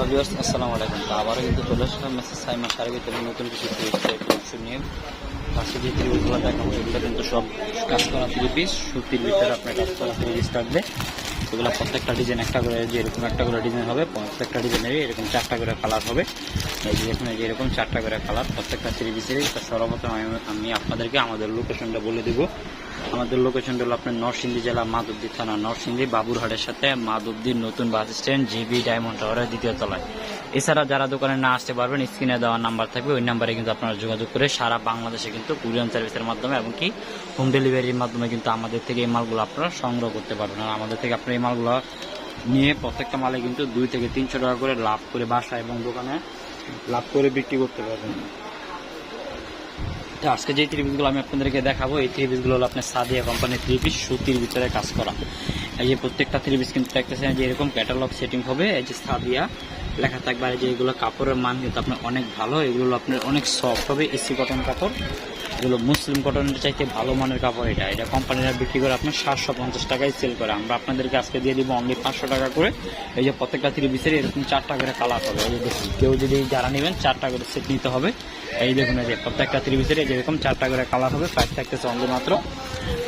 Hello viewers, আসসালামু আলাইকুম। তো আবারও কিন্তু চলে আসলাম মেসেজ সাইমা শাড়ি ভিতরে নতুন কিছু কালেকশন নিয়ে। পাশে যে ত্রিপুরগুলো দেখাবো, এগুলো কিন্তু সব কাজ করা থ্রি পিস সুতির ভিতরে আপনার কাজ করা থ্রি পিস থাকবে। এগুলো প্রত্যেকটা ডিজাইন একটা করে যে এরকম একটা করে ডিজাইন হবে, প্রত্যেকটা ডিজাইনের এরকম চারটা করে কালার হবে। এই যে এখানে যে এরকম চারটা করে কালার প্রত্যেকটা থ্রি পিসেরই সর্বপ্রথম আমি আপনাদেরকে আমাদের লোকেশনটা বলে দেবো। আমাদের লোকেশনটা হলো আপনার নরসিংদী জেলা, মাধবদী থানা, নরসিংদী, বাবুরহাটের সাথে মাধবদীর নতুন বাস স্ট্যান্ড, জিবি ডায়মন্ড টাওয়ারের দ্বিতীয় তলায়। এছাড়া যারা দোকানে না আসতে পারবেন, স্ক্রিনে দেওয়া নাম্বার থাকবে, ওই নাম্বারে কিন্তু আপনারা যোগাযোগ করে সারা বাংলাদেশে কিন্তু কুরিয়ান সার্ভিসের মাধ্যমে এবং কি হোম ডেলিভারির মাধ্যমে কিন্তু আমাদের থেকে এই মালগুলো আপনারা সংগ্রহ করতে পারবেন। আর আমাদের থেকে আপনারা এই মালগুলো নিয়ে প্রত্যেকটা মালে কিন্তু দুই থেকে তিনশো টাকা করে লাভ করে বাসা এবং দোকানে লাভ করে বিক্রি করতে পারবেন। তো আজকে যে থ্রি পিসগুলো আমি আপনাদেরকে দেখাবো, এই থ্রি পিসগুলো হলো আপনার সাদিয়া কোম্পানির থ্রি পিস সুতির ভিতরে কাজ করা। এই যে প্রত্যেকটা থ্রি পিস কিন্তু দেখতেছেন যে এরকম ক্যাটালগ সেটিং হবে, এই যে সাদিয়া। লেখা থাকবে আর যে এগুলো কাপড়ের মান কিন্তু আপনার অনেক ভালো, এগুলো আপনার অনেক সফট হবে, এসি কটন কাপড়। এগুলো মুসলিম কটনের চাইতে ভালো মানের কাপড় এটা। এটা কোম্পানিরা বিক্রি করে আপনার সাতশো পঞ্চাশ টাকায় সেল করে। আমরা আপনাদেরকে আজকে দিয়ে দিব অনলি পাঁচশো টাকা করে। এই যে প্রত্যেকটা থ্রি এরকম চারটা করে কালার হবে। এই যে দেখুন, কেউ যদি যারা নেবেন, চারটা করে সেট নিতে হবে। এই দেখুন, এই যে প্রত্যেকটা থ্রি পিসের যেরকম চারটা করে কালার হবে। প্রাইস থাকতেছে অনলি মাত্র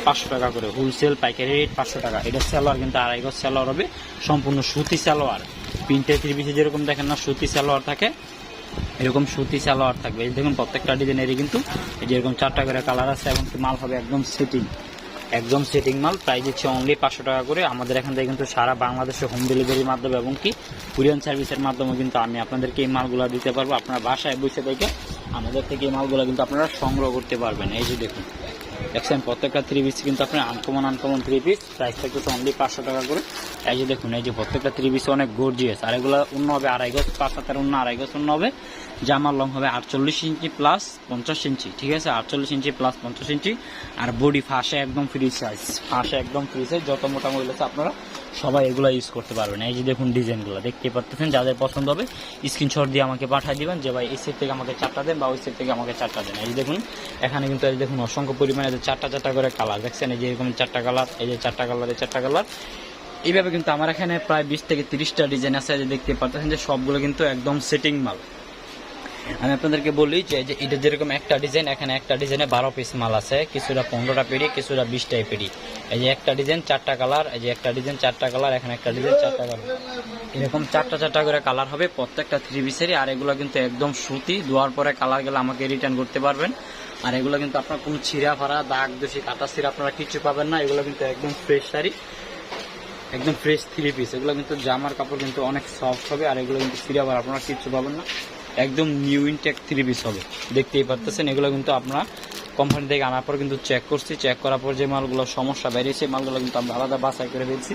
পাঁচশো টাকা করে। হোলসেল পাইকারি রেট পাঁচশো টাকা। এটা সালোয়ার কিন্তু আড়াই গজ সালোয়ার হবে। সম্পূর্ণ সুতি সালোয়ার প্রিন্টের থ্রি যেরকম দেখেন না, সুতি সালোয়ার থাকে। এরকম সুতি সালোয়ার থাকবে। এই দেখুন, প্রত্যেকটা ডিজাইনেরই কিন্তু এই যে এরকম চারটা করে কালার আছে এবং মাল হবে একদম সেটিং একদম সেটিং মাল। প্রাইস হচ্ছে অনলি পাঁচশো টাকা করে। আমাদের এখান থেকে কিন্তু সারা বাংলাদেশে হোম ডেলিভারির মাধ্যমে এবং কি কুরিয়ান সার্ভিসের মাধ্যমে কিন্তু আমি আপনাদেরকে এই মালগুলো দিতে পারব। আপনার বাসায় বসে থেকে আমাদের থেকে এই মালগুলো কিন্তু আপনারা সংগ্রহ করতে পারবেন। এই যে দেখুন, দেখছেন, প্রত্যেকটা থ্রি পিস কিন্তু আপনার uncommon uncommon three piece price থাকতেছে অনলি পাঁচশো টাকা করে। এই যে দেখুন, এই যে প্রত্যেকটা পিস অনেক গর্জিয়াস আর এগুলো অন্য হবে আড়াই গজ, পাঁচ হাতের অন্য আড়াই গজ অন্য হবে। জামার লং হবে আটচল্লিশ ইঞ্চি প্লাস পঞ্চাশ ইঞ্চি, ঠিক আছে? আটচল্লিশ ইঞ্চি প্লাস পঞ্চাশ ইঞ্চি। আর বডি ফাঁসে একদম ফ্রি সাইজ ফাঁসে একদম ফ্রি সাইজ যত মোটা মহিলা আছে আপনারা সবাই এগুলো ইউজ করতে পারবেন। এই যে দেখুন ডিজাইনগুলো দেখতে পারতেছেন? যাদের পছন্দ হবে স্ক্রিনশট দিয়ে আমাকে পাঠিয়ে দিবেন যে, ভাই, এই সেট থেকে আমাকে চারটা দেন বা ওই সেট থেকে আমাকে চারটা দেন। এই যে দেখুন, এখানে কিন্তু এই দেখুন, অসংখ্য পরিমাণে চারটা চারটা করে কালার দেখছেন? এই যে এরকম চারটা কালার এই যে চারটা কালার এই চারটা কালার এইভাবে কিন্তু আমার এখানে প্রায় বিশ থেকে তিরিশটা ডিজাইন আছে, যে দেখতে পাচ্ছেন যে সবগুলো কিন্তু একদম সেটিং মাল। আমি আপনাদেরকে বলি যে এটা যেরকম একটা ডিজাইন এখানে একটা ডিজাইনে বারো পিস মাল আছে, কিছুটা পনেরোটা পেড়ি, কিছুটা বিশটাই পেড়ি। এই যে একটা ডিজাইন চারটা কালার এই যে একটা ডিজাইন চারটা কালার এখানে একটা ডিজাইন চারটা কালার এরকম চারটা চারটা করে কালার হবে প্রত্যেকটা থ্রি পিসেরই আর এগুলো কিন্তু একদম সুতি, ধোয়ার পরে কালার গেলে আমাকে রিটার্ন করতে পারবেন। আর এগুলো কিন্তু আপনার কোনো ছিঁড়া ফাড়া, দাগ, দোষী, কাটা ছিঁড়া আপনারা কিছু পাবেন না, এগুলো কিন্তু একদম ফ্রেশ শাড়ি। একদম ফ্রেশ থ্রি পিস এগুলো কিন্তু জামার কাপড় কিন্তু অনেক সফট হবে, আর এগুলো কিন্তু ফাড়া আপনারা কিচ্ছু পাবেন না। একদম নিউ ইনটেক থ্রি পিস হবে। দেখতেই পারতেছেন, এগুলো কিন্তু আপনারা কোম্পানি থেকে আনার পর কিন্তু চেক করছি। চেক করার পর যে মালগুলো সমস্যা বেরিয়েছে, মালগুলো কিন্তু আমরা আলাদা বাছাই করে ফেলছি।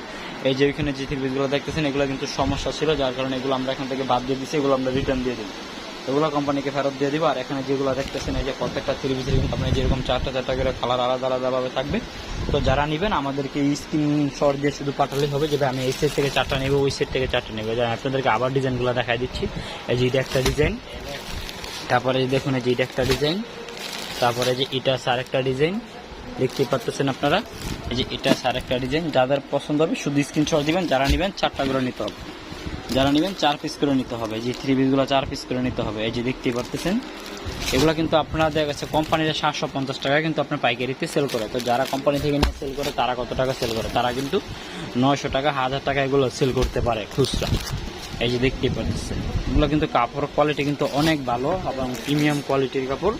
এই যে ওইখানে যে থ্রি পিসগুলো দেখতেছেন, এগুলো কিন্তু সমস্যা ছিল, যার কারণে এগুলো আমরা এখান থেকে বাদ দিয়ে দিচ্ছি এগুলো আমরা রিটার্ন দিয়ে দিই এগুলো কোম্পানিকে ফেরত দিয়ে দিব, আর এখানে যেগুলো দেখতেছেন, এই যে প্রত্যেকটা থ্রি পিসের কিন্তু আপনার যেরকম চারটা চারটা করে কালার আলাদা আলাদাভাবে থাকবে। তো যারা নেবেন, আমাদেরকে স্ক্রিন শট দিয়ে শুধু পাঠালেই হবে যে আমি এই সেট থেকে চারটা নেব, ওই সেট থেকে চারটা নেব। আপনাদেরকে আবার ডিজাইনগুলো দেখাই দিচ্ছি। এই যে এটা একটা ডিজাইন। তারপরে দেখুন, এই যে এটা একটা ডিজাইন। তারপরে যে এটা আর একটা ডিজাইন। দেখতে পাচ্ছেন আপনারা? এই যে এটা আর একটা ডিজাইন। যাদের পছন্দ হবে, শুধু স্ক্রিনশট দিবেন, যারা নেবেন, চারটা নিতে হবে। যারা নেবেন, চার পিস করে নিতে হবে। যে থ্রি পিসগুলো চার পিস করে নিতে হবে। এই যে দেখতেই পারতেছেন, এগুলো কিন্তু আপনারা দেখা গেছে কোম্পানির সাতশো পঞ্চাশ টাকা কিন্তু আপনার পাইকারিতে সেল করে। তো যারা কোম্পানি থেকে নিয়ে সেল করে, তারা কত টাকা সেল করে? তারা কিন্তু নয়শো টাকা, হাজার টাকা এগুলো সেল করতে পারে খুচরা। এই যে দেখতেই পাচ্ছেন এগুলো কিন্তু কাপড় কোয়ালিটি কিন্তু অনেক ভালো এবং প্রিমিয়াম কোয়ালিটির কাপড়।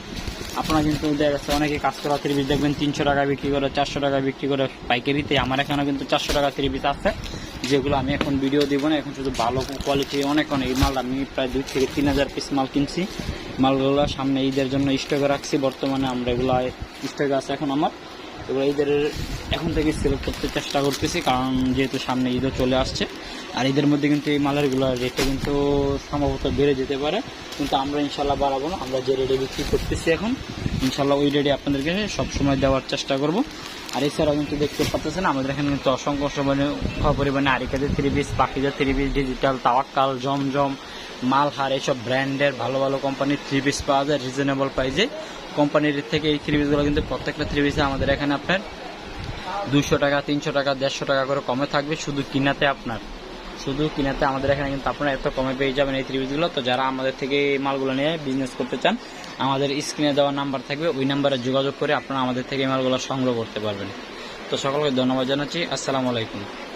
আপনারা কিন্তু দেখা যাচ্ছে অনেকে কাজ করা থ্রি পিস দেখবেন, তিনশো টাকা বিক্রি করে, চারশো টাকা বিক্রি করে পাইকারিতে। আমার এখানে কিন্তু চারশো টাকা থ্রি পিস আছে। যেগুলো আমি এখন ভিডিও দিব না, এখন শুধু ভালো কোয়ালিটি অনেক অনেক এই মাল আমি প্রায় দুই থেকে তিন হাজার পিস মাল কিনছি। মালগুলো সামনে ঈদের জন্য স্টকে রাখছি, বর্তমানে আমরা এগুলো স্টকে আছে এখন আমার। এগুলো ঈদের এখন থেকে সেল করতে চেষ্টা করতেছি, কারণ যেহেতু সামনে ঈদও চলে আসছে, আর ঈদের মধ্যে কিন্তু এই মালেরগুলো রেটটা কিন্তু সম্ভবত বেড়ে যেতে পারে, কিন্তু আমরা ইনশাল্লাহ বাড়াবো না, আমরা যে রেটে বিক্রি করতেছি এখন ইনশাল্লাহ ওই রেটে আপনাদেরকে সবসময় দেওয়ার চেষ্টা করব। আর এছাড়াও কিন্তু দেখতে পাচ্ছেন আমাদের এখানে কিন্তু অসংখ্য পরিমাণে পরিমাণে আরিকাদের থ্রি পিস পাখিদের three piece digital Tawakkal, Zamzam Malhar এইসব ব্র্যান্ডের ভালো ভালো কোম্পানির থ্রি পিস পাওয়া যায় রিজনেবল প্রাইসে কোম্পানির থেকে এই থ্রি পিসগুলো কিন্তু প্রত্যেকটা থ্রি পিসে আমাদের এখানে আপনার দুশো টাকা, তিনশো টাকা, দেড়শো টাকা করে কমে থাকবে শুধু কিনাতে আপনার। শুধু কিনাতে আমাদের এখানে কিন্তু আপনারা এত কমে পেয়ে যাবেন এই থ্রি পিসগুলো তো যারা আমাদের থেকে এই মালগুলো নিয়ে বিজনেস করতে চান, আমাদের স্ক্রিনে দেওয়া নাম্বার থাকবে, ওই নাম্বারে যোগাযোগ করে আপনারা আমাদের থেকে এই মালগুলো সংগ্রহ করতে পারবেন। তো সকলকে ধন্যবাদ জানাচ্ছি, আসসালামু আলাইকুম।